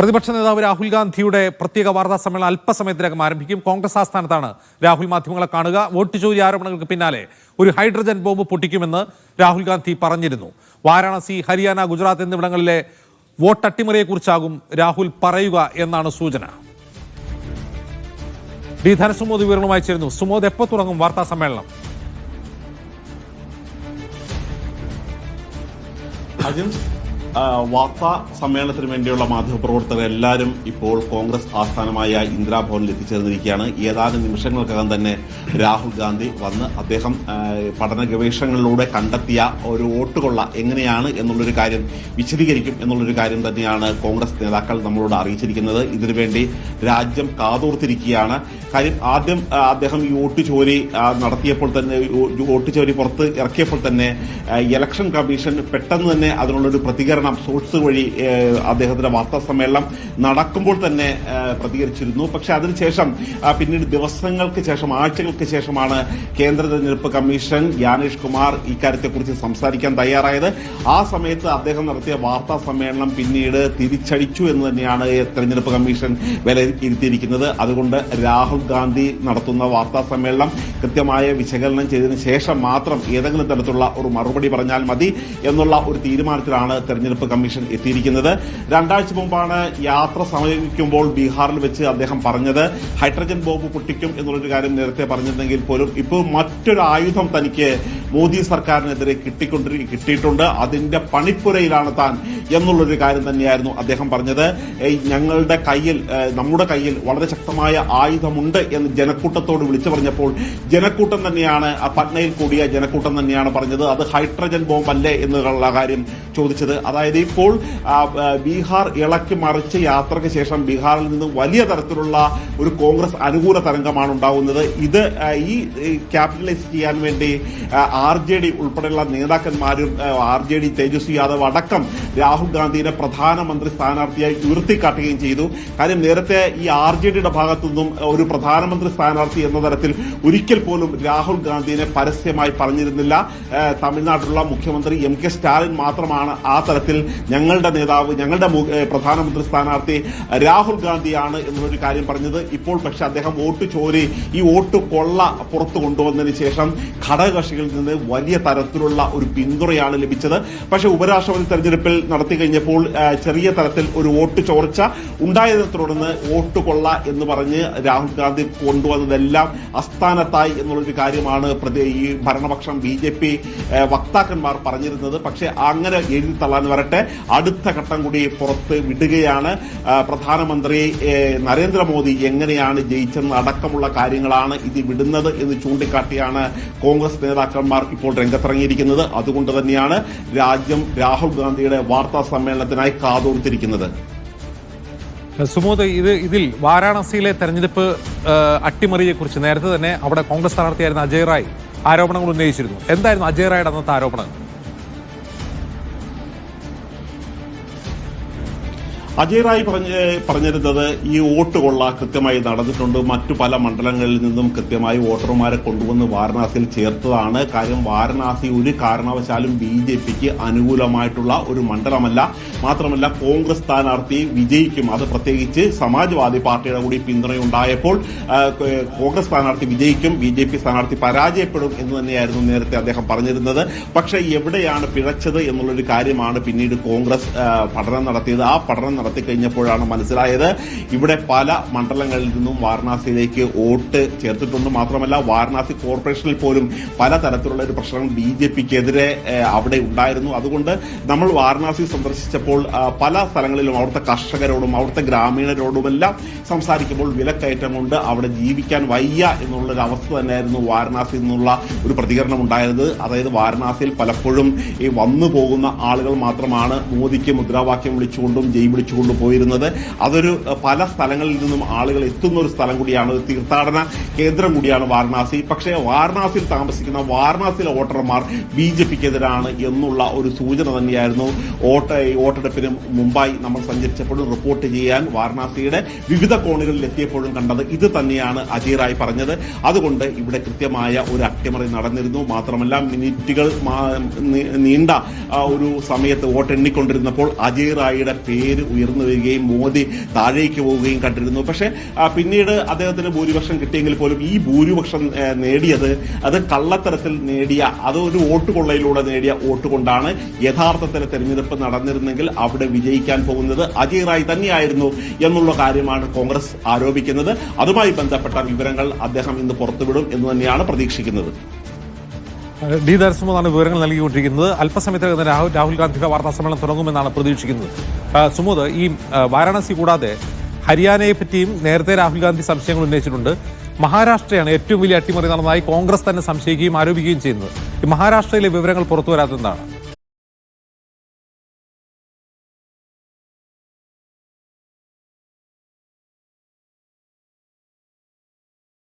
പ്രതിപക്ഷ നേതാവ് രാഹുൽ ഗാന്ധിയുടെ പ്രത്യേക വാർത്താ സമ്മേളനം അല്പസമയത്തിനകം ആരംഭിക്കും. കോൺഗ്രസ് ആസ്ഥാനത്താണ് രാഹുൽ മാധ്യമങ്ങളെ കാണുക. വോട്ട് ചോരി ആരോപണങ്ങൾക്ക് പിന്നാലെ ഒരു ഹൈഡ്രജൻ ബോംബ് പൊട്ടിക്കുമെന്ന് രാഹുൽ ഗാന്ധി പറഞ്ഞിരുന്നു. വാരാണസി ഹരിയാന ഗുജറാത്ത് എന്നിവിടങ്ങളിലെ വോട്ട് അട്ടിമറിയെക്കുറിച്ചാകും രാഹുൽ പറയുക എന്നാണ് സൂചന. ഡി ധനസുമോദ് വിവരണമായി ചേരുന്നു സുമോദ് എപ്പോൾ തുടങ്ങും വാർത്താ സമ്മേളനം? ആ, വാർത്താ സമ്മേളനത്തിന് വേണ്ടിയുള്ള മാധ്യമപ്രവർത്തകർ എല്ലാവരും ഇപ്പോൾ കോൺഗ്രസ് ആസ്ഥാനമായ ഇന്ദിരാഭവനിൽ എത്തിച്ചേർന്നിരിക്കുകയാണ്. ഏതാനും നിമിഷങ്ങൾക്കകം തന്നെ രാഹുൽ ഗാന്ധി വന്ന് അദ്ദേഹം പഠന ഗവേഷണങ്ങളിലൂടെ കണ്ടെത്തിയ ഒരു വോട്ടുകൊള്ള എങ്ങനെയാണ് എന്നുള്ളൊരു കാര്യം വിശദീകരിക്കും എന്നുള്ളൊരു കാര്യം തന്നെയാണ് കോൺഗ്രസ് നേതാക്കൾ നമ്മളോട് അറിയിച്ചിരിക്കുന്നത്. ഇതിനുവേണ്ടി രാജ്യം കാതോർത്തിരിക്കുകയാണ്. കാര്യം ആദ്യം അദ്ദേഹം ഈ വോട്ട് ചോരി നടത്തിയപ്പോൾ തന്നെ വോട്ട് ചോരി പുറത്ത് ഇറക്കിയപ്പോൾ തന്നെ ഇലക്ഷൻ കമ്മീഷൻ പെട്ടെന്ന് തന്നെ അതിനുള്ളൊരു പ്രതികരണം സോഴ്സ് വഴി അദ്ദേഹത്തിന്റെ വാർത്താ സമ്മേളനം നടക്കുമ്പോൾ തന്നെ പ്രതികരിച്ചിരുന്നു. പക്ഷെ അതിനുശേഷം പിന്നീട് ദിവസങ്ങൾക്ക് ശേഷം ആഴ്ചകൾക്ക് ശേഷമാണ് കേന്ദ്ര തെരഞ്ഞെടുപ്പ് കമ്മീഷൻ ജ്ഞാനേഷ് കുമാർ ഇക്കാര്യത്തെക്കുറിച്ച് സംസാരിക്കാൻ തയ്യാറായത്. ആ സമയത്ത് അദ്ദേഹം നടത്തിയ വാർത്താ സമ്മേളനം പിന്നീട് തിരിച്ചടിച്ചു എന്ന് തന്നെയാണ് തെരഞ്ഞെടുപ്പ് കമ്മീഷൻ വിലയിരുത്തിയിരിക്കുന്നത്. അതുകൊണ്ട് രാഹുൽ ഗാന്ധി നടത്തുന്ന വാർത്താ സമ്മേളനം കൃത്യമായ വിശകലനം ചെയ്തതിനു ശേഷം മാത്രം ഏതെങ്കിലും തരത്തിലുള്ള ഒരു മറുപടി പറഞ്ഞാൽ മതി എന്നുള്ള ഒരു തീരുമാനത്തിലാണ് തെരഞ്ഞെടുപ്പ് കമ്മീഷൻ എത്തിയിരിക്കുന്നത്. രണ്ടാഴ്ച മുമ്പാണ് യാത്ര സമീപിക്കുമ്പോൾ ബീഹാറിൽ വെച്ച് അദ്ദേഹം പറഞ്ഞത് ഹൈഡ്രജൻ ബോംബ് പൊട്ടിക്കും എന്നുള്ളൊരു കാര്യം നേരത്തെ പറഞ്ഞിരുന്നെങ്കിൽ പോലും ഇപ്പോൾ മറ്റൊരു ആയുധം തനിക്ക് മോദി സർക്കാരിനെതിരെ കിട്ടിക്കൊണ്ടിരിക്കും കിട്ടിയിട്ടുണ്ട്. അതിന്റെ പണിപ്പുരയിലാണ് താൻ എന്നുള്ളൊരു കാര്യം തന്നെയായിരുന്നു അദ്ദേഹം പറഞ്ഞത്. ഞങ്ങളുടെ കയ്യിൽ നമ്മുടെ കയ്യിൽ വളരെ ശക്തമായ ആയുധമുണ്ട് എന്ന് ജനക്കൂട്ടത്തോട് വിളിച്ചു പറഞ്ഞപ്പോൾ ജനക്കൂട്ടം തന്നെയാണ് പട്നയിൽ കൂടിയ ജനക്കൂട്ടം തന്നെയാണ് പറഞ്ഞത്. അത് ഹൈഡ്രജൻ ബോംബ് അല്ലേ എന്നുള്ള കാര്യം ചോദിച്ചത്. അതായത് ഇപ്പോൾ ബീഹാർ ഇളക്കി മറിച്ച് യാത്രയ്ക്ക് ശേഷം ബീഹാറിൽ നിന്ന് വലിയ തരത്തിലുള്ള ഒരു കോൺഗ്രസ് അനുകൂല തരംഗമാണ് ഉണ്ടാകുന്നത് ഇത് ഈ ക്യാപിറ്റലൈസ് ചെയ്യാൻ വേണ്ടി ആർ ജെ ഡി ഉൾപ്പെടെയുള്ള നേതാക്കന്മാരും R J D Tejashwi Yadav അടക്കം രാഹുൽ ഗാന്ധിയെ പ്രധാനമന്ത്രി സ്ഥാനാർത്ഥിയായി ഉയർത്തിക്കാട്ടുകയും ചെയ്തു. കാര്യം നേരത്തെ ഈ ആർ ജെ ഡിയുടെ ഭാഗത്തു നിന്നും ഒരു പ്രധാനമന്ത്രി സ്ഥാനാർത്ഥി എന്ന തരത്തിൽ ഒരിക്കൽ പോലും രാഹുൽ ഗാന്ധിയെ പരസ്യമായി പറഞ്ഞിരുന്നില്ല. തമിഴ്നാട്ടിലുള്ള മുഖ്യമന്ത്രി എം കെ സ്റ്റാലിൻ മാത്രമാണ് ആ തരത്തിൽ ഞങ്ങളുടെ നേതാവ് ഞങ്ങളുടെ പ്രധാനമന്ത്രി സ്ഥാനാർത്ഥി രാഹുൽ ഗാന്ധിയാണ് എന്നൊരു കാര്യം പറഞ്ഞത്. ഇപ്പോൾ പക്ഷെ അദ്ദേഹം വോട്ട് ചോരി ഈ വോട്ട് കൊള്ള പുറത്തു കൊണ്ടുവന്നതിന് ശേഷം ഘടകകക്ഷികളിൽ നിന്ന് വലിയ തരത്തിലുള്ള ഒരു പിന്തുണയാണ് ലഭിച്ചത്. പക്ഷെ ഉപരാഷ്ട്രപതി തെരഞ്ഞെടുപ്പിൽ നടത്തി കഴിഞ്ഞപ്പോൾ ചെറിയ തരത്തിൽ ഒരു വോട്ട് ചോർച്ച ഉണ്ടായതിനെ തുടർന്ന് വോട്ട് കൊള്ള എന്ന് പറഞ്ഞ് രാഹുൽ ഗാന്ധി കൊണ്ടുവന്നതെല്ലാം അസ്ഥാനത്തായി എന്നുള്ളൊരു കാര്യമാണ് ഈ ഭരണപക്ഷം ബി ജെ പി വക്താക്കന്മാർ പറഞ്ഞിരുന്നത്. പക്ഷെ അങ്ങനെ എഴുതി തള്ളാൻ വരട്ടെ. അടുത്ത ഘട്ടം കൂടി പുറത്ത് വിടുകയാണ്. പ്രധാനമന്ത്രി നരേന്ദ്രമോദി എങ്ങനെയാണ് ജയിച്ചെന്ന് അടക്കമുള്ള കാര്യങ്ങളാണ് ഇത് വിടുന്നത് എന്ന് ചൂണ്ടിക്കാട്ടിയാണ് കോൺഗ്രസ് നേതാക്കന്മാർ ഇപ്പോൾ രംഗത്തിറങ്ങിയിരിക്കുന്നത്. അതുകൊണ്ട് തന്നെയാണ് രാജ്യം രാഹുൽ ഗാന്ധിയുടെ വാർത്താ സമ്മേളനത്തിനായി കാതോർത്തിരിക്കുന്നത്. സുമോദ് ഇത് ഇതിൽ വാരാണസിയിലെ തെരഞ്ഞെടുപ്പ് അട്ടിമറിയെ കുറിച്ച് നേരത്തെ തന്നെ അവിടെ കോൺഗ്രസ് സ്ഥാനാർത്ഥിയായിരുന്ന അജയ് റായ് ആരോപണങ്ങൾ ഉന്നയിച്ചിരുന്നു. എന്തായിരുന്നു അജയ് റായുടെ അന്നത്തെ ആരോപണം അജയ് റായ് പറഞ്ഞ പറഞ്ഞിരുന്നത് ഈ വോട്ട് കൊള്ള കൃത്യമായി നടന്നിട്ടുണ്ട്. മറ്റു പല മണ്ഡലങ്ങളിൽ നിന്നും കൃത്യമായി വോട്ടർമാരെ കൊണ്ടുവന്ന് വാരണാസിയിൽ ചേർത്തതാണ്. കാര്യം വാരണാസി ഒരു കാരണവശാലും ബി ജെ പിക്ക് അനുകൂലമായിട്ടുള്ള ഒരു മണ്ഡലമല്ല. മാത്രമല്ല കോൺഗ്രസ് സ്ഥാനാർത്ഥി വിജയിക്കും. അത് പ്രത്യേകിച്ച് സമാജ്വാദി പാർട്ടിയുടെ കൂടി പിന്തുണയുണ്ടായപ്പോൾ കോൺഗ്രസ് സ്ഥാനാർത്ഥി വിജയിക്കും ബി ജെ പി സ്ഥാനാർത്ഥി പരാജയപ്പെടും എന്ന് തന്നെയായിരുന്നു നേരത്തെ അദ്ദേഹം പറഞ്ഞിരുന്നത്. പക്ഷേ എവിടെയാണ് പിഴച്ചത് എന്നുള്ളൊരു കാര്യമാണ് പിന്നീട് കോൺഗ്രസ് പഠനം നടത്തിയത്. ആ പഠനം നടത്തി കഴിഞ്ഞപ്പോഴാണ് മനസ്സിലായത്. ഇവിടെ പല മണ്ഡലങ്ങളിൽ നിന്നും വാരണാസിയിലേക്ക് വോട്ട് ചേർത്തിട്ടുണ്ട്. മാത്രമല്ല വാരണാസി കോർപ്പറേഷനിൽ പോലും പലതരത്തിലുള്ള ഒരു പ്രശ്നം ബി ജെ പിക്കെതിരെ അവിടെ ഉണ്ടായിരുന്നു. അതുകൊണ്ട് നമ്മൾ വാരണാസി സന്ദർശിച്ചപ്പോൾ പല സ്ഥലങ്ങളിലും അവിടുത്തെ കർഷകരോടും അവിടുത്തെ ഗ്രാമീണരോടുമെല്ലാം സംസാരിക്കുമ്പോൾ വിലക്കയറ്റം കൊണ്ട് അവിടെ ജീവിക്കാൻ വയ്യ എന്നുള്ളൊരു അവസ്ഥ തന്നെയായിരുന്നു വാരണാസി നിന്നുള്ള ഒരു പ്രതികരണം ഉണ്ടായത് അതായത് വാരണാസിയിൽ പലപ്പോഴും ഈ വന്നു പോകുന്ന ആളുകൾ മാത്രമാണ് മോദിക്ക് മുദ്രാവാക്യം വിളിച്ചുകൊണ്ടും ജയ് വിളിച്ചുകൊണ്ടും പോയിരുന്നത് അതൊരു പല സ്ഥലങ്ങളിൽ നിന്നും ആളുകൾ എത്തുന്ന ഒരു സ്ഥലം കൂടിയാണ് തീർത്ഥാടന കേന്ദ്രം കൂടിയാണ് വാരണാസി. പക്ഷേ വാരണാസിയിൽ താമസിക്കുന്ന വാരണാസിയിലെ വോട്ടർമാർ ബി ജെ പിക്കെതിരാണ് എന്നുള്ള ഒരു സൂചന തന്നെയായിരുന്നു. വോട്ട് വോട്ടെടുപ്പിന് മുമ്പായി നമ്മൾ സഞ്ചരിച്ചപ്പോഴും റിപ്പോർട്ട് ചെയ്യാൻ വാരണാസിയുടെ വിവിധ കോണുകളിൽ എത്തിയപ്പോഴും കണ്ടത് ഇത് തന്നെയാണ് അജീറായി പറഞ്ഞത്. അതുകൊണ്ട് ഇവിടെ കൃത്യമായ ഒരു അട്ടിമറി നടന്നിരുന്നു. മാത്രമല്ല മിനിറ്റുകൾ നീണ്ട ഒരു സമയത്ത് വോട്ടെണ്ണിക്കൊണ്ടിരുന്നപ്പോൾ അജയ് റായിയുടെ പേര് ഉയർന്നു വരികയും മോദി താഴേക്ക് പോവുകയും കണ്ടിരുന്നു. പക്ഷേ പിന്നീട് അദ്ദേഹത്തിന് ഭൂരിപക്ഷം കിട്ടിയെങ്കിൽ പോലും ഈ ഭൂരിപക്ഷം നേടിയത് അത് കള്ളത്തരത്തിൽ നേടിയ അത് ഒരു വോട്ട് കൊള്ളയിലൂടെ നേടിയ വോട്ട് കൊണ്ടാണ് യഥാർത്ഥത്തിൽ തെരഞ്ഞെടുപ്പ് നടന്നിരുന്നെങ്കിൽ അവിടെ വിജയിക്കാൻ പോകുന്നത് അജയ് റായ് തന്നെയായിരുന്നു എന്നുള്ള കാര്യമാണ് കോൺഗ്രസ് ആരോപിക്കുന്നത്. അതുമായി ബന്ധപ്പെട്ട വിവരങ്ങൾ അദ്ദേഹം ഇന്ന് പുറത്തുവിടും എന്ന് തന്നെയാണ് പ്രതീക്ഷിക്കുന്നത്. ഡി ദർശനമാണ് വിവരങ്ങൾ നൽകിക്കൊണ്ടിരിക്കുന്നത്. അല്പസമയത്തിനകം രാഹുൽ രാഹുൽ ഗാന്ധിയുടെ വാർത്താ സമ്മേളനം തുടങ്ങുമെന്നാണ് പ്രതീക്ഷിക്കുന്നത്. സുമോദ് ഈ വാരാണസി കൂടാതെ ഹരിയാനയെ പറ്റിയും നേരത്തെ രാഹുൽ ഗാന്ധി സംശയങ്ങൾ ഉന്നയിച്ചിട്ടുണ്ട്. മഹാരാഷ്ട്രയാണ് ഏറ്റവും വലിയ അട്ടിമറി നടന്നതായി കോൺഗ്രസ് തന്നെ സംശയിക്കുകയും ആരോപിക്കുകയും ചെയ്യുന്നത്. ഈ മഹാരാഷ്ട്രയിലെ വിവരങ്ങൾ പുറത്തു വരാത്തതാണ്